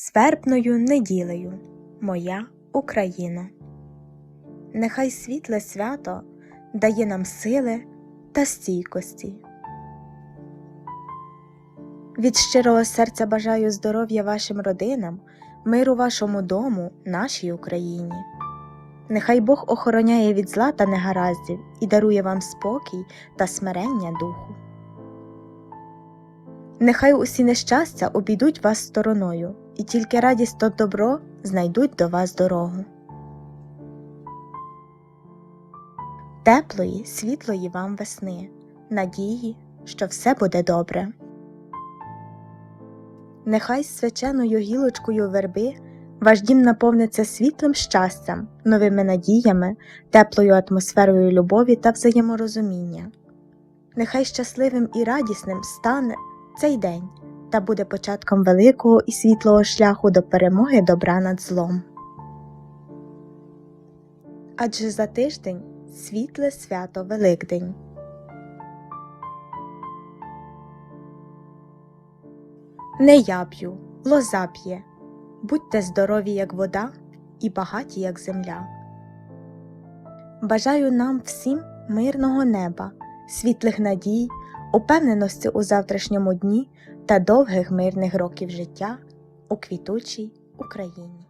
Свербною неділею, моя Україна. Нехай світле свято дає нам сили та стійкості. Від щирого серця бажаю здоров'я вашим родинам, миру вашому дому, нашій Україні. Нехай Бог охороняє від зла та негараздів і дарує вам спокій та смирення духу. Нехай усі нещастя обійдуть вас стороною, і тільки радість та добро знайдуть до вас дорогу. Теплої, світлої вам весни, надії, що все буде добре. Нехай свяченою гілочкою верби ваш дім наповниться світлим щастям, новими надіями, теплою атмосферою любові та взаєморозуміння. Нехай щасливим і радісним стане цей день та буде початком великого і світлого шляху до перемоги добра над злом. Адже за тиждень світле свято Великдень. Не я п'ю, лоза п'є. Будьте здорові, як вода, і багаті, як земля. Бажаю нам всім мирного неба, світлих надій, упевненості у завтрашньому дні та довгих мирних років життя у квітучій Україні.